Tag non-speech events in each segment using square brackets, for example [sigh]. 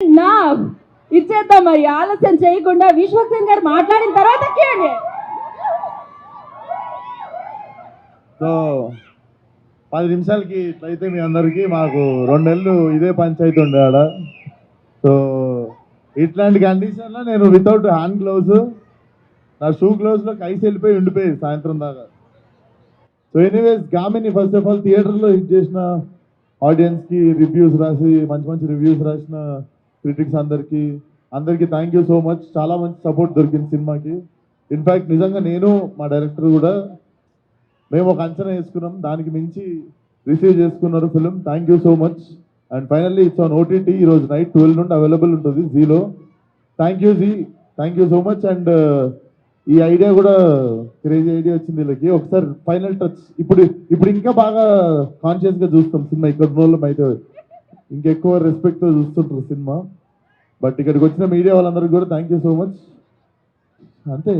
నా ఇచ్చేద్దాం మరి ఆలస్యం చేయకుండా విశ్వక్సేన్ గారు మాట్లాడిన తర్వాత సో పది నిమిషాలకి ఇట్లయితే మీ అందరికీ మాకు రెండేళ్ళు ఇదే పంచాయతీ ఉండే ఆడ. సో ఇట్లాంటి కండిషన్లో నేను వితౌట్ హ్యాండ్ గ్లౌస్ నా షూ గ్లౌస్లో కైసి వెళ్ళిపోయి ఉండిపోయి సాయంత్రం దాకా. సో ఎనీవేస్ గామిని ఫస్ట్ ఆఫ్ ఆల్ థియేటర్లో హిట్ చేసిన ఆడియన్స్కి రివ్యూస్ రాసి మంచి మంచి రివ్యూస్ రాసిన క్రిటిక్స్ అందరికీ అందరికీ థ్యాంక్ యూ సో మచ్ చాలా మంచి సపోర్ట్ దొరికింది సినిమాకి. ఇన్ఫ్యాక్ట్ నిజంగా నేను మా డైరెక్టర్ కూడా మేము ఒక అంచనా వేసుకున్నాం. దానికి మించి రిసీవ్ చేసుకున్నారు film thank you so much and finally it's on OTT ఈరోజు నైట్ ట్వెల్వ్ నుండి అవైలబుల్ ఉంటుంది జీలో thank you Zee thank you so much and ఈ ఐడియా కూడా క్రేజీ ఐడియా వచ్చింది వీళ్ళకి. ఒకసారి ఫైనల్ టచ్ ఇప్పుడు ఇప్పుడు ఇంకా బాగా కాన్షియస్గా చూస్తాం సినిమా. ఇక్కడ రోజులు అయితే ఇంకెక్కువ రెస్పెక్ట్తో చూస్తుంటారు సినిమా. బట్ ఇక్కడికి వచ్చిన మీడియా వాళ్ళందరికీ కూడా థ్యాంక్ యూ సో మచ్ అంతే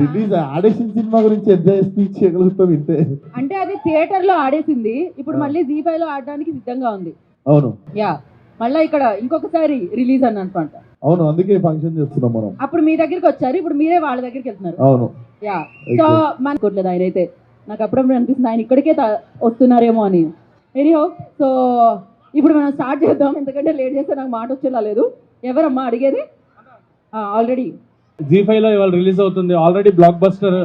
రిలీజ్ ఆడేసిన సినిమా గురించి ఎంత స్పీచ్ చేయగలుగుతాం ఇంతే. అంటే అది థియేటర్లో ఆడేసింది. ఇప్పుడు మళ్ళీ జీ ఫైవ్లో ఆడడానికి సిద్ధంగా ఉంది. అవును. యా మళ్ళీ ఇక్కడ ఇంకొకసారి రిలీజ్ అని అనుకుంటా. అవును అందుకే ఫంక్షన్ చేస్తున్నాం మనం. అప్పుడు మీ దగ్గరికి వచ్చారు ఇప్పుడు మీరే వాళ్ళ దగ్గరికి వెళ్తున్నారు. అవును. యా సో మనకోట్లేదు ఆయన అయితే నాకు అప్పుడప్పుడు అనిపిస్తుంది ఆయన ఇక్కడికే వస్తున్నారేమో అని. వెరీ హోప్ సో ఇప్పుడు మనం స్టార్ట్ చేద్దాం ఎందుకంటే లేట్ చేస్తే నాకు మాట వచ్చేలా లేదు. ఎవరమ్మా అడిగేది? ఆల్రెడీ జీ ఫైవ్లో ఇవాళ రిలీజ్ అవుతుంది. ఆల్రెడీ బ్లాక్ బస్టర్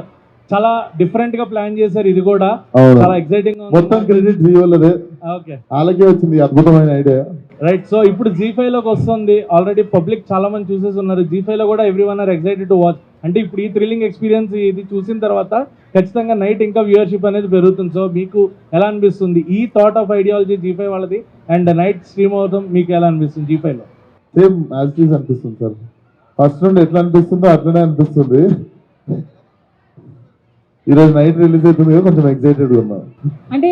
చాలా డిఫరెంట్గా ప్లాన్ చేశారు ఇది కూడా. చాలా ఎక్సైటింగ్ మొత్తం క్రెడిట్ జీవోలదే ఓకే వాళ్ళకే వచ్చింది ఈ అద్భుతమైన ఐడియా రైట్ సో ఇప్పుడు జీ ఫైవ్లోకి వస్తుంది. ఆల్రెడీ పబ్లిక్ చాలా మంది చూసేసి ఉన్నారు. జీ ఫైవ్లో కూడా everyone are excited to watch అంటే ఇప్పుడు ఈ థ్రిల్లింగ్ ఎక్స్పీరియన్స్ ఇది చూసిన తర్వాత ఖచ్చితంగా నైట్ ఇంకా వ్యూవర్షిప్ అనేది పెరుగుతుంది. సో మీకు ఎలా అనిపిస్తుంది? ఈ thought of ideology Zee five వాళ్ళది. అండ్ నైట్ స్ట్రీమ్ అవుతాం మీకు ఎలా అనిపిస్తుంది జీ ఫైవ్లో? సేమ్ యాజ్ అనిపిస్తుంది సార్. ఫస్ట్ నుండి ఎట్లా అనిపిస్తుందో అట్లనే అనిపిస్తుంది. ఈరోజు నైట్ రిలీజ్ అవుతుంది కదా కొంచెం ఎక్సైటెడ్ ఉన్నా. అంటే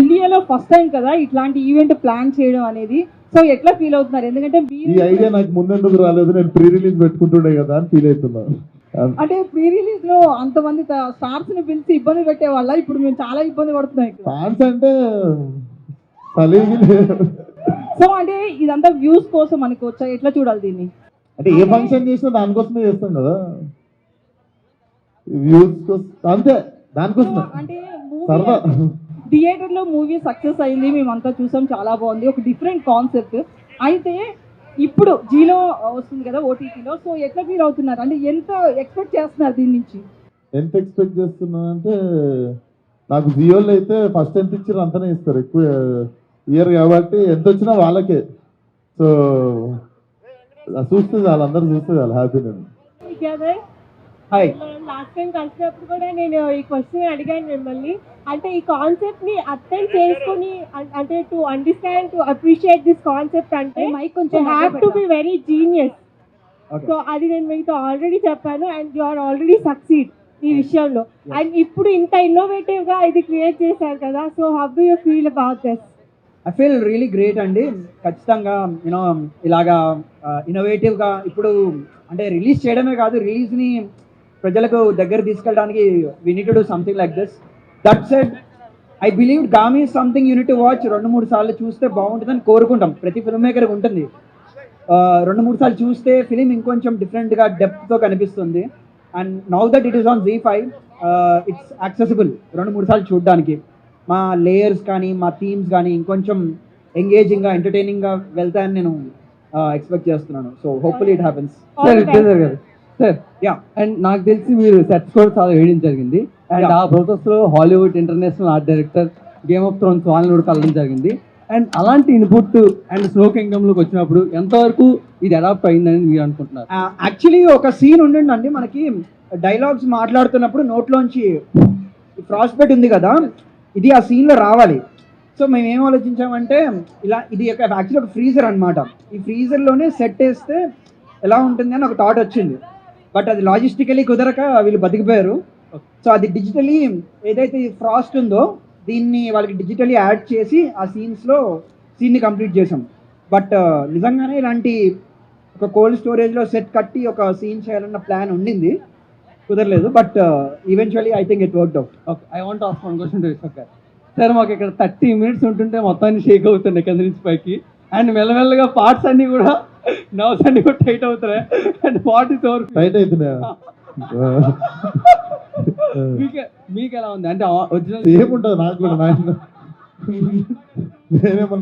ఇండియాలో ఫస్ట్ టైం కదా ఇట్లాంటి ఈవెంట్ ప్లాన్ చేయడం అనేది. సో ఎట్లా ఫీల్ అవుతున్నారు? ఎందుకంటే ఈ ఐడియా నాకు ముందెందుకు రాలేదు నేను ప్రీ రిలీజ్ పెట్టుకుంటుండే కదా అని ఫీల్ అవుతున్నా. అంటే ప్రీ రిలీజ్లో అంతమంది స్టార్స్ని పిలిచి ఇబ్బంది పెట్టే వాళ్ళ ఇప్పుడు మేము చాలా ఇబ్బంది పడుతున్నాం ఫ్యాన్స్ అంటే లేరు. సో అంటే ఇదంతా వ్యూస్ కోసం అనుకోవచ్చా? ఎట్లా చూడాలి దీన్ని? అంటే ఏ ఫంక్షన్ చేసినా దానికోసమే చేస్తాం కదా. వ్యూస్ కోసం అంతే దానికోసమే. అంటే సరదా. థియేటర్లో మూవీ సక్సెస్ అయింది మేమంతా చూసాం చాలా బాగుంది. ఒక డిఫరెంట్ కాన్సెప్ట్ అయితే ఇప్పుడు జీలో వస్తుంది కదా ఓటీటీలో సో ఎట్లా ఫీల్ అవుతున్నారు? అంటే ఎంత ఎక్స్పెక్ట్ చేస్తున్నారు దీని నుంచి? ఎంత ఎక్స్పెక్ట్ చేస్తున్నానంటే నాకు జియోలో అయితే ఫస్ట్ ఎంత ఇచ్చారు అంతనే ఇస్తారు. ఎక్కువ ఇయర్ కాబట్టి ఎంత వచ్చినా వాళ్ళకే. సో చూస్తే చాలు అందరూ చూస్తే చాలు హ్యాపీ నేను. హాయ్ లాస్ట్ టైం కలిసినప్పుడు కూడా నేను ఈ క్వశ్చన్ అడిగాను మిమ్మల్ని. అంటే ఈ కాన్సెప్ట్ని అర్థం చేసుకుని అం- అంటే to understand to appreciate this concept అంటే మైక్ కొంచెం have to be very genius Okay. So అది నేను మీతో ఆల్రెడీ చెప్పాను and you are already succeed ఈ విషయంలో. అండ్ ఇప్పుడు ఇంత ఇన్నోవేటివ్గా ఇది క్రియేట్ చేశారు కదా so how do you feel about this I feel really great అండి. ఖచ్చితంగా యూనో ఇలాగా ఇన్నోవేటివ్గా ఇప్పుడు అంటే రిలీజ్ చేయడమే కాదు రిలీజ్ని ప్రజలకు దగ్గర తీసుకెళ్ళడానికి we need do something like this that said I believe Gaami something unit watch రెండు మూడు సార్లు చూస్తే బాగుంటుందని కోరుకుంటాం. ప్రతి ఫిల్మ్ మేకర్కి ఉంటుంది. రెండు మూడు సార్లు చూస్తే ఫిలిం ఇంకొంచెం డిఫరెంట్గా డెప్త్తో కనిపిస్తుంది. And now that it is on Zee five it's accessible రెండు మూడు సార్లు చూడడానికి. మా లేయర్స్ కానీ మా థీమ్స్ కానీ ఇంకొంచెం ఎంగేజింగ్గా ఎంటర్టైనింగ్గా వెళ్తాయని నేను ఎక్స్పెక్ట్ చేస్తున్నాను. So hopefully it happens. గారు సార్ యా అండ్ నాకు తెలిసి మీరు సెట్స్ కూడా చాలా వేయడం జరిగింది. అండ్. ఆ ప్రాసెస్లో Hollywood international art director Game of Thrones వాళ్ళని కూడా కలవడం జరిగింది. అండ్ అలాంటి ఇన్పుట్ అండ్ స్నో కింగ్డమ్లోకి వచ్చినప్పుడు ఎంతవరకు ఇది అడాప్ట్ అయిందని మీరు అనుకుంటున్నారు? యాక్చువల్లీ ఒక సీన్ ఉండండి మనకి డైలాగ్స్ మాట్లాడుతున్నప్పుడు నోట్లోంచి ప్రాస్పెక్ట్ ఉంది కదా. ఇది ఆ సీన్లో రావాలి. సో మేము ఏం ఆలోచించామంటే ఇలా ఇది ఒక యాక్చువల్లీ ఒక ఫ్రీజర్ అనమాట ఈ ఫ్రీజర్లోనే సెట్ వేస్తే ఎలా ఉంటుంది అని ఒక థాట్ వచ్చింది. బట్ అది లాజిస్టికలీ కుదరక వీళ్ళు బతికిపోయారు. సో అది డిజిటలీ ఏదైతే ఫ్రాస్ట్ ఉందో దీన్ని వాళ్ళకి డిజిటలీ యాడ్ చేసి ఆ సీన్స్లో సీన్ని కంప్లీట్ చేసాం బట్ నిజంగానే ఇలాంటి ఒక కోల్డ్ స్టోరేజ్లో సెట్ కట్టి ఒక సీన్ చేయాలన్న ప్లాన్ ఉండింది. కుదరలేదు but eventually I think it work out okay I want ask one question to Vishwak garu sir మాకు ఇక్కడ థర్టీ మినిట్స్ ఉంటుంటే మొత్తాన్ని షేక్ అవుతుండే కింద నుంచి పైకి. అండ్ మెల్లమెల్లగా పార్ట్స్ అన్నీ కూడా నర్వ్స్ అన్ని కూడా టైట్ అవుతున్నాయి. And what is over tight అవుతున్నాయా? మీకు మీకు ఎలా ఉంది? అంటే ఒరిజినల్ ఏముంటుంది నాకు కూడా నాయన.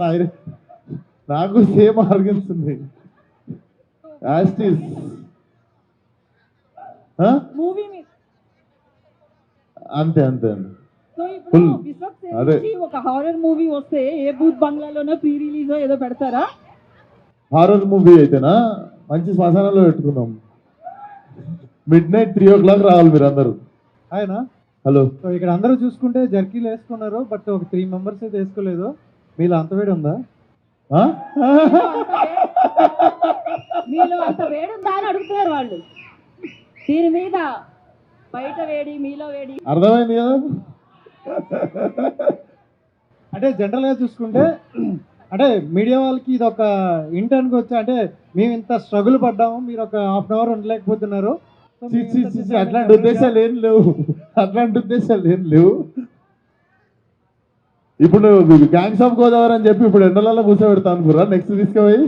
ఐరే- నాకు సేమ్ ఆర్గన్స్ ఉంది యాస్టిస్ అంతే అంతే అండి సేన్ అదే. ఒక హారర్ మూవీ వస్తే ఏ బూత్ బంగ్లాలోనో ప్రీ రిలీజ్ ఏదో పెడతారా? హారర్ మూవీ అయితేనా? మంచి శ్మశానంలో పెట్టుకున్నాం midnight three o'clock రావాలి మీరు అందరు ఆయన? హలో సో ఇక్కడ అందరూ చూసుకుంటే జర్కీలు వేసుకున్నారు బట్ ఒక త్రీ మెంబర్స్ అయితే వేసుకోలేదు. మీలో అంత వేడి ఉందా? ఆ? మీలో అంత వేడుందా అని అడుగుతున్నారు వాళ్ళు. దీని మీద బయట వేడి మీలో వేడి. అర్థమైంది కదా? అంటే జనరల్గా చూసుకుంటే అంటే మీడియా వాళ్ళకి ఇది ఒక ఇంటర్న్కి వచ్చి అంటే మేము ఇంత స్ట్రగుల్ పడ్డాము మీరు ఒక హాఫ్ అన్ అవర్ ఉండలేకపోతున్నారు. అట్లాంటి ఉద్దేశాలు ఏం లేవు. అట్లాంటి ఉద్దేశాలు ఏం లేవు. ఇప్పుడు నువ్వు గ్యాంగ్స్ ఆఫ్ గోదావరి అని చెప్పి ఇప్పుడు ఎండలలో కూర్చోబెడతా అనుకురా నెక్స్ట్ తీసుకుపోయి.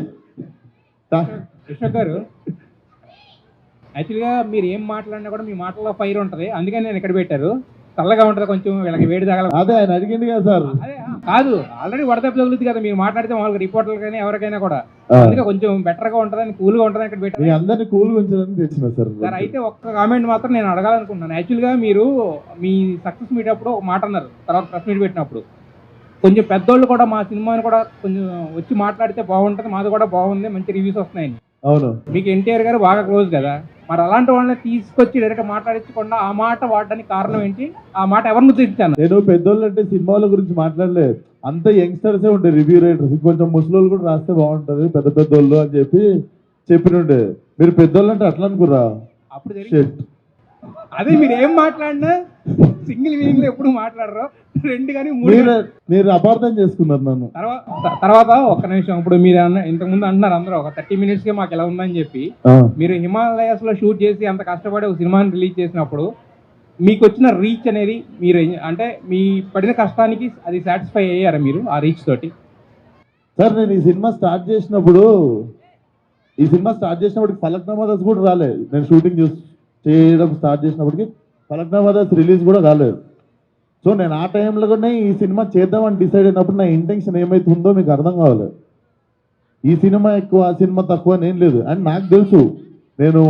గారు యాక్చువల్గా మీరు ఏం మాట్లాడినా కూడా మీ మాటల్లో ఫైర్ ఉంటుంది. అందుకని నేను ఇక్కడ పెట్టారు. చల్లగా ఉంటుంది కొంచెం వీళ్ళకి వేడి తగల అదే ఆయన అడిగింది కదా సార్. అదే కాదు ఆల్రెడీ వడదెబ్బ తగులుతుంది కదా మీరు మాట్లాడితే మామూలుగా రిపోర్టర్లు కానీ ఎవరికైనా కూడా. అందుకే కొంచెం బెటర్గా ఉంటుందని కూల్గా ఉంటుందని ఇక్కడ పెట్టారు. అందరినీ కూల్ ఉంచడానికి తెచ్చిన సార్. సార్ అయితే ఒక్క కామెంట్ మాత్రం నేను అడగాలనుకుంటున్నాను. యాక్చువల్గా మీరు మీ సక్సెస్ మీట్ అప్పుడు ఒక మాట అన్నారు. తర్వాత ప్రెస్ మీట్ పెట్టినప్పుడు. కొంచెం పెద్దోళ్ళు కూడా మా సినిమాని కూడా కొంచెం వచ్చి మాట్లాడితే బాగుంటుంది మాది కూడా బాగుంది మంచి రివ్యూస్ వస్తున్నాయని. అవును. మీకు ఎన్టీఆర్ గారు బాగా క్లోజ్ కదా? మరి అలాంటి వాళ్ళని తీసుకొచ్చి డైరెక్ట్ మాట్లాడించకుండా ఆ మాట వాడడానికి కారణం ఏంటి? ఆ మాట ఎవరిని ఉద్దేశించాను నేను పెద్దోళ్ళు అంటే సినిమాల గురించి మాట్లాడలేదు అంత యంగ్స్టర్సే ఉండే రివ్యూ రైటర్స్ కొంచెం ముసలోళ్ళు కూడా రాస్తే బాగుంటది పెద్ద పెద్దోళ్ళు అని చెప్పి చెప్పినుండే. మీరు పెద్దోళ్ళు అంటే అట్లా అనుకురా అప్పుడు. అదే మీరు ఏం మాట్లాడినా? సింగిల్ మీనింగ్లో ఎప్పుడు మాట్లాడరు. రెండు కానీ మూడు మీరు అపార్థం చేసుకున్నారు నన్ను. తర్వాత తర్వాత ఒక్క నిమిషం ఇప్పుడు మీరు అన్న ఇంతకుముందు అంటున్నారు అందరూ ఒక థర్టీ మినిట్స్కి మాకు ఎలా ఉందని చెప్పి. మీరు హిమాలయస్లో షూట్ చేసి అంత కష్టపడి ఒక సినిమాని రిలీజ్ చేసినప్పుడు మీకు వచ్చిన రీచ్ అనేది మీరు అంటే మీ పడిన కష్టానికి అది సాటిస్ఫై అయ్యారా మీరు ఆ రీచ్ తోటి? సార్ నేను ఈ సినిమా స్టార్ట్ చేసినప్పుడు ఈ సినిమా స్టార్ట్ చేసినప్పటికి ఫలక్నామా కూడా రాలేదు నేను షూటింగ్ చూసి చేయడం స్టార్ట్ చేసినప్పటికి ఫలక్నామా రిలీజ్ కూడా కాలేదు సో నేను ఆ టైంలోనే ఈ సినిమా చేద్దామని డిసైడ్ అయినప్పుడు నా ఇంటెన్షన్ ఏమైతుందో మీకు అర్థం కావాలి ఈ సినిమా ఎక్కువ ఆ సినిమా తక్కువ అని ఏం లేదు. అండ్ నాకు తెలుసు నేను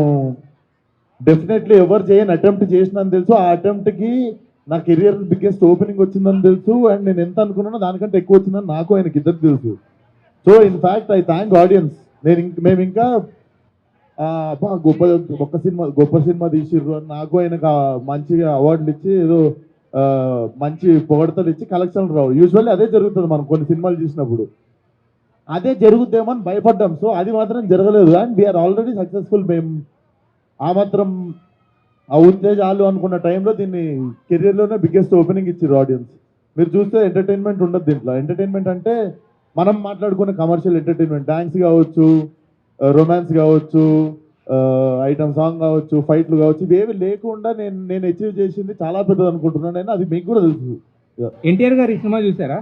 డెఫినెట్లీ ఎవరు చేయని అటెంప్ట్ చేసినని తెలుసు. ఆ అటెంప్ట్కి నా కెరియర్ బిగ్గెస్ట్ ఓపెనింగ్ వచ్చిందని తెలుసు. అండ్ నేను ఎంత అనుకున్నానో దానికంటే ఎక్కువ వచ్చిందని నాకు ఆయనకి ఇద్దరు తెలుసు. So in fact I thank audience నేను ఇంక మేము ఇంకా బా గొప్ప గొప్ప సినిమా గొప్ప సినిమా తీసిర్రు. అని నాకు ఆయనకు మంచిగా అవార్డులు ఇచ్చి ఏదో మంచి పొగడతలు ఇచ్చి కలెక్షన్లు రావు. యూజువల్లీ అదే జరుగుతుంది మనం కొన్ని సినిమాలు చూసినప్పుడు. అదే జరుగుద్దేమో అని భయపడ్డాం. సో అది మాత్రం జరగలేదు. అండ్ వీఆర్ ఆల్రెడీ సక్సెస్ఫుల్ మేము ఆ మాత్రం ఆ ఉంటే చాలు అనుకున్న టైంలో దీన్ని కెరియర్లోనే బిగ్గెస్ట్ ఓపెనింగ్ ఇచ్చారు ఆడియన్స్ మీరు చూస్తే ఎంటర్టైన్మెంట్ ఉండదు దీంట్లో. ఎంటర్టైన్మెంట్ అంటే మనం మాట్లాడుకునే కమర్షియల్ ఎంటర్టైన్మెంట్ డ్యాన్స్ కావచ్చు రొమాన్స్ కావచ్చు ఐటమ్ సాంగ్ కావచ్చు ఫైట్లు కావచ్చు ఇవేవి లేకుండా నేను నేను అచీవ్ చేసింది చాలా పెద్దది అనుకుంటున్నాను నేను అది మీకు కూడా తెలుసు. ఎన్టీఆర్ గారు ఈ సినిమా చూసారా?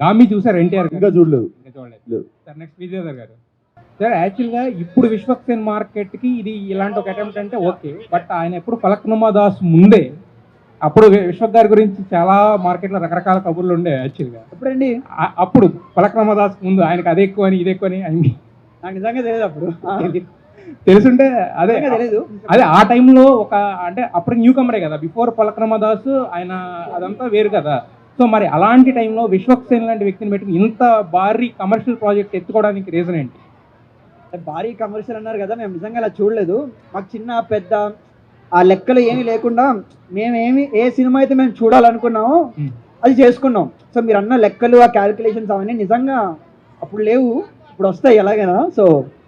గామి చూసారు ఎన్టీఆర్ గారు ఇంకా చూడలేదు. సార్ నెక్స్ట్ విజయధర్ గారు. సార్ యాక్చువల్గా ఇప్పుడు విశ్వక్సేన్ మార్కెట్కి ఇది ఇలాంటి ఒక అటెంప్ట్ అంటే ఓకే బట్ ఆయన ఎప్పుడు ఫలక్నుమా దాస్ ముందే అప్పుడు విశ్వక్ గారి గురించి చాలా మార్కెట్లో రకరకాల కబుర్లు ఉండే యాక్చువల్గా. ఎప్పుడండి? అప్పుడు ఫలక్నుమా దాస్ ముందు ఆయనకి అది ఎక్కువ అని ఇది ఎక్కువ అని ఆయన నాకు నిజంగా తెలియదు అప్పుడు. తెలుసుంటే అదే. తెలియదు అదే ఆ టైంలో ఒక అంటే అప్పుడు న్యూ కమరే కదా. బిఫోర్ పలక్రమదాస్ ఆయన అదంతా వేరు కదా. సో మరి అలాంటి టైంలో విశ్వక్సేన్ లాంటి వ్యక్తిని పెట్టుకుని ఇంత భారీ కమర్షియల్ ప్రాజెక్ట్ ఎత్తుకోవడానికి రీజన్ ఏంటి? భారీ కమర్షియల్ అన్నారు కదా మేము నిజంగా అలా చూడలేదు. మాకు చిన్న పెద్ద ఆ లెక్కలు ఏమీ లేకుండా మేమేమి ఏ సినిమా అయితే మేము చూడాలనుకున్నామో. అది చేసుకున్నాం. సో మీరు అన్న లెక్కలు ఆ క్యాలిక్యులేషన్స్ అవన్నీ నిజంగా అప్పుడు లేవు. ఇప్పుడు వస్తాయి ఎలాగైనా. సో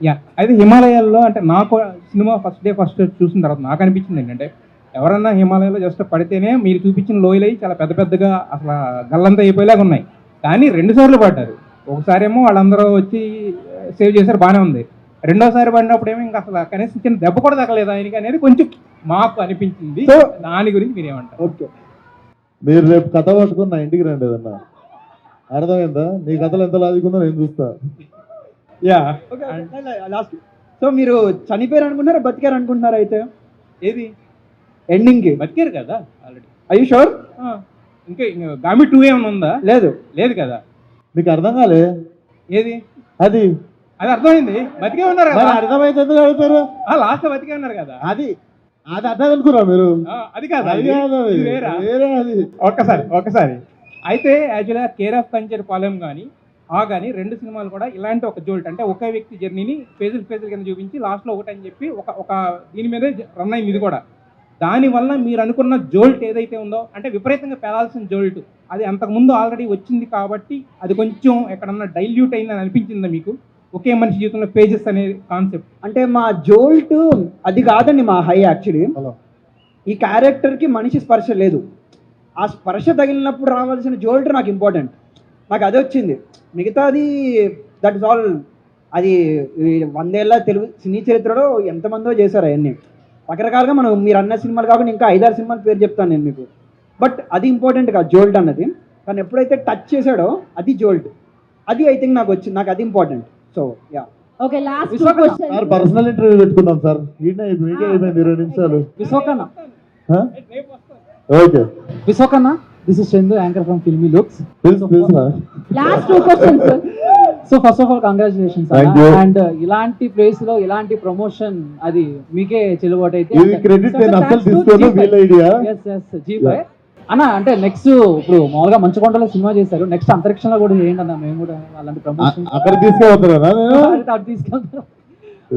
యా అయితే హిమాలయాల్లో అంటే నాకు సినిమా ఫస్ట్ డే ఫస్ట్ చూసిన తర్వాత నాకు అనిపించింది ఏంటంటే ఎవరన్నా హిమాలయాలో జస్ట్ పడితేనే మీరు చూపించిన లోయలు చాలా పెద్ద పెద్దగా అసలు గల్లంతా అయిపోయేలాగా ఉన్నాయి. కానీ రెండు సార్లు పడ్డారు. ఒకసారేమో వాళ్ళందరూ వచ్చి సేవ్ చేశారు బాగానే ఉంది. రెండోసారి పడినప్పుడు ఏమో ఇంకా అసలు కనీసం చిన్న దెబ్బ కూడా తగలేదు ఆయనకి అనేది కొంచెం మాకు అనిపించింది. సో దాని గురించి మీరు ఏమంటారు? ఓకే. మీరు రేపు కథ పట్టుకుని నా ఇంటికి రండి ఏదన్నా. అర్థమైందా? నీ కథలు ఎంత లాజిక్ ఉందో నేను చూస్తా. యా లాస్ట్ సో మీరు చనిపోయారు అనుకుంటున్నారా బతికారు అనుకుంటున్నారా అయితే? ఏది? ఎండింగ్కి బతికారు కదా ఆల్రెడీ ఐ షూర్ ఇంకా గామి టూ ఏమైనా ఉందా? లేదు. లేదు కదా. మీకు అర్థం కాలే. ఏది? అది. అది అర్థమైంది. బతికే ఉన్నారు కదా అర్థమైతే ఎందుకు అడుగుతారు? లాస్ట్ బతికే ఉన్నారు కదా. అది. అది అర్థం అనుకురా మీరు? అది కాదు అది. వేరే? అది. ఒక్కసారి ఒక్కసారి. అయితే యాక్చువల్గా కేర్ ఆఫ్ కంచర్ పాలెం కానీ ఆ కానీ రెండు సినిమాలు కూడా ఇలాంటి ఒక జోల్ట్. అంటే ఒకే వ్యక్తి జర్నీని పేజీలు పేజీల కింద చూపించి లాస్ట్లో ఒకటి అని చెప్పి ఒక ఒక దీని మీదే రన్ అయింది ఇది కూడా. దానివల్ల మీరు అనుకున్న జోల్ట్ ఏదైతే ఉందో అంటే విపరీతంగా పెరాల్సిన జోల్ట్. అది అంతకుముందు ఆల్రెడీ వచ్చింది కాబట్టి అది కొంచెం ఎక్కడన్నా డైల్యూట్ అయిందని అనిపించిందా మీకు? ఒకే మనిషి జీవితంలో పేజెస్ అనే కాన్సెప్ట్. అంటే మా జోల్ట్ అది కాదండి మా హై యాక్చువల్లీ. ఈ క్యారెక్టర్కి మనిషి స్పర్శ లేదు. ఆ స్పర్శ తగిలినప్పుడు రావాల్సిన జోల్ట్ నాకు ఇంపార్టెంట్. నాకు అదే వచ్చింది. మిగతాది దట్ ఇస్ ఆల్ అది ఈ వందేళ్ళ తెలుగు సినీ చరిత్రలో ఎంతమందో చేశారు అవన్నీ. రకరకాలుగా మనం మీరు అన్న సినిమాలు కాకుండా ఇంకా ఐదారు సినిమాల పేరు చెప్తాను నేను మీకు. బట్ అది ఇంపార్టెంట్ కాదు జోల్ట్ అన్నది. కానీ ఎప్పుడైతే టచ్ చేశాడో అది జోల్ట్ అది ఐ థింక్ నాకు వచ్చింది నాకు అది important so yeah okay last sir personal interview పెట్టుకుందాం సార్. అయిపోయింది ఇరవై నిమిషాలు. విశ్వకన్న okay విశ్వకన్న this is Chandu anchor from filmy looks last two questions so first of all congratulations Thank you. And ఇలాంటి ప్లేస్లో ఇలాంటి ప్రమోషన్ అది మీకే చెల్లుబాటు అయితే ఇది క్రెడిట్ నేను అసలు తీసుకోను వీళ్ళ idea yes yes Zee five అన్న అంటే నెక్స్ట్ ఇప్పుడు మామూలుగా మంచుకొండలో సినిమా చేశారు. నెక్స్ట్ అంతరిక్షంలో కూడా చేయండి అన్న. మేము కూడా అలాంటి ప్రమోషన్ అక్కడ తీసుకెళ్తారా నేను [laughs] తీసుకెళ్తాం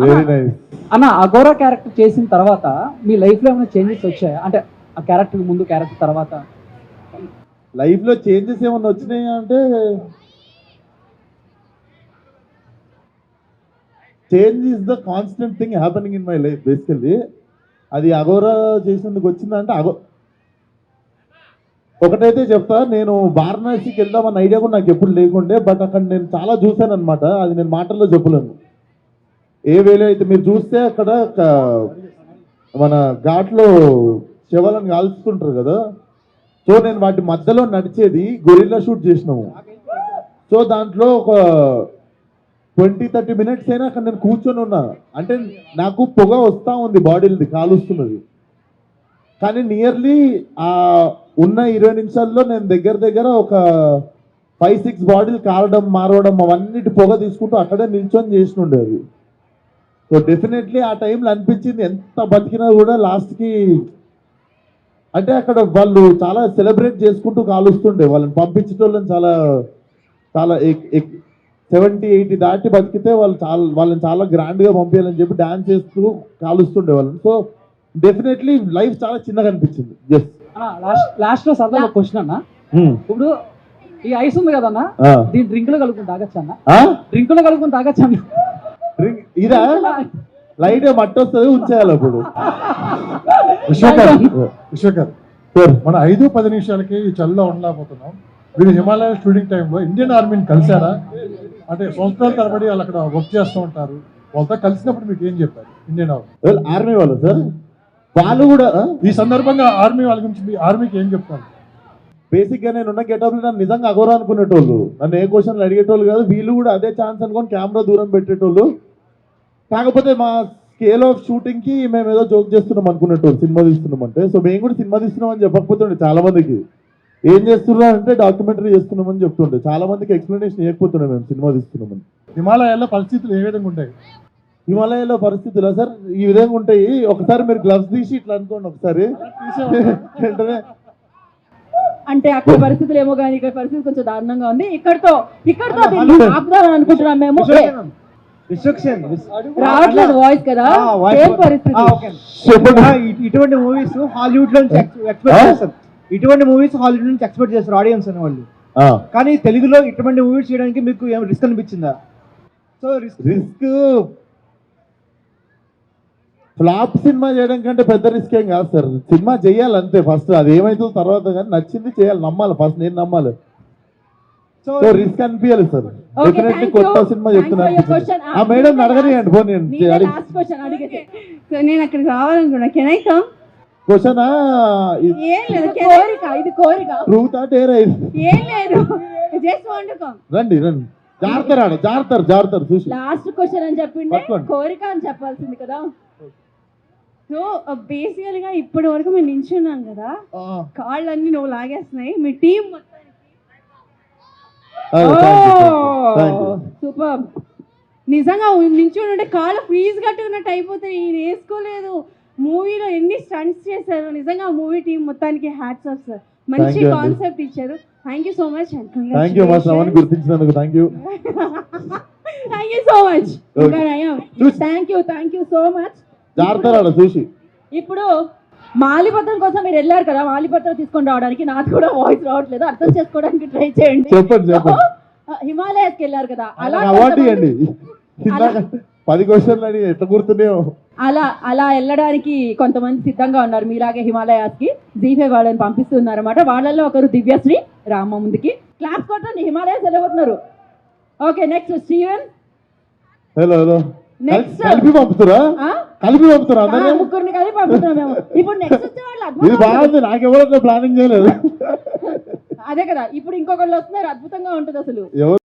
వెరీ నైస్ అన్న అగోరా క్యారెక్టర్ చేసిన తర్వాత మీ లైఫ్లో ఏమైనా చేంజెస్ వచ్చాయా? అంటే ఆ క్యారెక్టర్ ముందు క్యారెక్టర్ తర్వాత. లైఫ్లో చేంజెస్ ఏమన్నా వచ్చినాయా అంటే? Change is the constant thing happening in my life basically అది అగోరా చేసినందుకు వచ్చిందంటే అగో ఒకటైతే చెప్తా నేను వారణాసికి వెళ్దామన్న ఐడియా కూడా నాకు ఎప్పుడు లేకుండే బట్ అక్కడ నేను చాలా చూశాను అనమాట అది నేను మాటల్లో చెప్పలేను. ఏ వేలో అయితే మీరు చూస్తే అక్కడ ఒక- మన ఘాట్లో శవాలను కాల్చుకుంటారు కదా? సో నేను వాటి మధ్యలో నడిచేది గొరిల్లా షూట్ చేసినాము. సో దాంట్లో ఒక ట్వంటీ థర్టీ మినిట్స్ అయినా అక్కడ నేను కూర్చొని ఉన్నా. అంటే నాకు పొగ వస్తూ ఉంది బాడీలది కాలుస్తున్నది కానీ నియర్లీ ఆ ఉన్న ఇరవై నిమిషాల్లో నేను దగ్గర దగ్గర ఒక ఫైవ్ సిక్స్ బాడీలు కారడం మారవడం అవన్నిటి పొగ తీసుకుంటూ అక్కడే నిల్చొని చేసినుండే ఉండేది సో డెఫినెట్లీ ఆ టైంలో అనిపించింది ఎంత బతికినా కూడా లాస్ట్కి అంటే అక్కడ వాళ్ళు చాలా సెలబ్రేట్ చేసుకుంటూ కాలుస్తుండే. వాళ్ళని పంపించేటోళ్ళని చాలా చాలా సెవెంటీ ఎయిటీ దాటి బతికితే వాళ్ళు చాలా వాళ్ళని చాలా గ్రాండ్గా పంపించాలని చెప్పి డాన్స్ చేస్తూ కాలుస్తుండే వాళ్ళని. సో డెఫినెట్లీ లైఫ్ చాలా చిన్నగా అనిపించింది. అన్న లాస్ట్లో సరదా క్వశ్చన్ అన్న. ఇప్పుడు ఈ ఐస్ ఉంది కదన్న దీని డ్రింక్లో కలుపుకుని తాగచ్చా అన్న? డ్రింక్లో కలుపుకుని తాగచ్చా అన్న? ఇదా? లైట్ మట్టి వస్తుంది ఉంచేయాలి అప్పుడు. విశ్వకర్. విశ్వకర్. సార్ మన ఐదు పది నిమిషాలకి ఈ చలిలో ఉండలేకపోతున్నాం. వీళ్ళు హిమాలయ స్టూడెంట్ టైంలో ఇండియన్ ఆర్మీని కలిశారా? అంటే సంవత్సరాల తరబడి వాళ్ళు అక్కడ వర్క్ చేస్తూ ఉంటారు. వాళ్ళతో కలిసినప్పుడు మీకు ఏం చెప్పారు? Indian army. ఆర్మీ వాళ్ళు సార్? వాళ్ళు కూడా? ఈ సందర్భంగా ఆర్మీ వాళ్ళ గురించి మీ ఆర్మీకి ఏం చెప్తారు? బేసిక్గా నేను ఉన్న గెటప్ నన్ను నిజంగా అగోరా అనుకునేటోళ్ళు నన్ను ఏ క్వశ్చన్లు అడిగేటోళ్ళు కాదు వీళ్ళు కూడా అదే ఛాన్స్ అనుకొని కెమెరా దూరం పెట్టేటోళ్ళు. కాకపోతే మా స్కేల్ ఆఫ్ షూటింగ్కి మేము ఏదో జోక్ చేస్తున్నాం అనుకునేటోళ్ళు సినిమా తీస్తున్నాం అంటే. సో మేము కూడా సినిమా తీస్తున్నాం అని చెప్పకపోతుండే చాలా మందికి ఏం చేస్తున్నాం అంటే డాక్యుమెంటరీ చేస్తున్నామని చెప్తుండే. చాలా మందికి ఎక్స్ప్లెనేషన్ ఇవ్వకపోతుండే మేము సినిమా తీస్తున్నామని హిమాలయాల్లో పరిస్థితులు ఏ విధంగా ఉంటాయి? హిమాలయాలో పరిస్థితులు సార్? ఈ విధంగా ఉంటాయి. ఒకసారి మీరు గ్లవ్స్ తీసి ఇట్లా అనుకోండి ఒకసారి. వెంటనే అంటే అక్కడ పరిస్థితులు ఏమో కానీ ఇక్కడ పరిస్థితి కొంచెం దారుణంగా ఉంది. ఇక్కడతో ఇక్కడతో ఆపుదామని అనుకుంటున్నాం మేము. రావట్లేదు వాయిస్ కదా? సేమ్ పరిస్థితి? ఇటువంటి మూవీస్ హాలీవుడ్ నుంచి ఎక్స్పెక్ట్ చేస్తారు. ఇటువంటి మూవీస్ హాలీవుడ్ నుంచి ఎక్స్పెక్ట్ చేస్తారు ఆడియన్స్ అనే వాళ్ళు ఆ. కానీ తెలుగులో ఇటువంటి మూవీస్ చేయడానికి మీకు ఏం రిస్క్ అనిపించిందా? So risk risk flop cinema చేయడం కంటే పెద్ద రిస్క్ ఏం కాదు సార్ సినిమా చేయాలి అంతే ఫస్ట్ అది ఏమైతుందో తర్వాత కానీ నచ్చింది చేయాలి నమ్మాలి. ఫస్ట్ నేను నమ్మాలి. సో రిస్క్ అనిపించాలి సార్ డెఫినెట్లీ కొత్త. సినిమా చెప్తున్నాను. ఆ మేడం అడగనియండి పోనీ లాస్ట్ క్వశ్చన్ అడిగితే. సో నేను అక్కడికి రావాలనుకున్నా. కెన్ ఐ కమ్ క్వశ్చన్ ఏం లేదు. ఇది కోరిక ఇది కోరిక. ట్రూత్ ఆ డేర్ ఏం లేదు. జస్ట్ వాంట్ కమ్ రండి రండి. జాగ్రత్త ఆడ జాగ్రత్త జాగ్రత్త చూసి. లాస్ట్ క్వశ్చన్ అని చెప్పిండే. కోరిక అని చెప్పాల్సింది కదా. సో బేసికల్గా ఇప్పటి వరకు మేము నించున్నాం కదా. కాళ్ళన్నీ నువ్వు లాగేస్తున్నాయి. మీ టీం సూపర్ నిజంగా నించుని ఉంటే కాళ్ళు ఫ్రీజ్ కట్టుకున్నట్టు అయిపోతాయి. ఈయన వేసుకోలేదు. మూవీలో ఎన్ని స్టంట్స్ చేశారు. నిజంగా మూవీ టీం మొత్తానికి హ్యాట్స్ ఆఫ్ సార్ మంచి. కాన్సెప్ట్ ఇచ్చారు. Thank you so much thank you మా Shravan గుర్తించినందుకు. Thank you thank you so much thank you thank you so much జాగ్రత్త చూసి. ఇప్పుడు మాలిపత్రం కోసం మీరు వెళ్ళారు కదా మాలిపత్రం తీసుకొని రావడానికి నాకు కూడా వాయిస్ రావట్లేదు. అర్థం చేసుకోవడానికి ట్రై చేయండి. చెప్పండి చెప్పండి. హిమాలయాస్కి వెళ్ళారు కదా అలా పది క్వశ్చన్లు అని ఎట్లా గుర్తున్నాయో. అలా అలా వెళ్ళడానికి కొంతమంది సిద్ధంగా ఉన్నారు మీలాగే హిమాలయాస్కి. జీఫే వాళ్ళని పంపిస్తున్నారు అనమాట వాళ్ళల్లో ఒకరు దివ్యశ్రీ రామ ముందుకి. క్లాస్ కొట్టండి Himalayas వెళ్ళబోతున్నారు. Okay next Steven hello hello next కలిపి పంపుతురా? కలిపి పంపుతురా ముగ్గురిని కలిపి పంపుతున్నాం మేము. ఇప్పుడు నెక్స్ట్ వచ్చే వాళ్ళు ఇది బాగుంది నాకెవరో ప్లానింగ్ చేయలేదు. అదే కదా ఇప్పుడు ఇంకొకళ్ళు వస్తున్నారు అద్భుతంగా ఉంటుంది అసలు.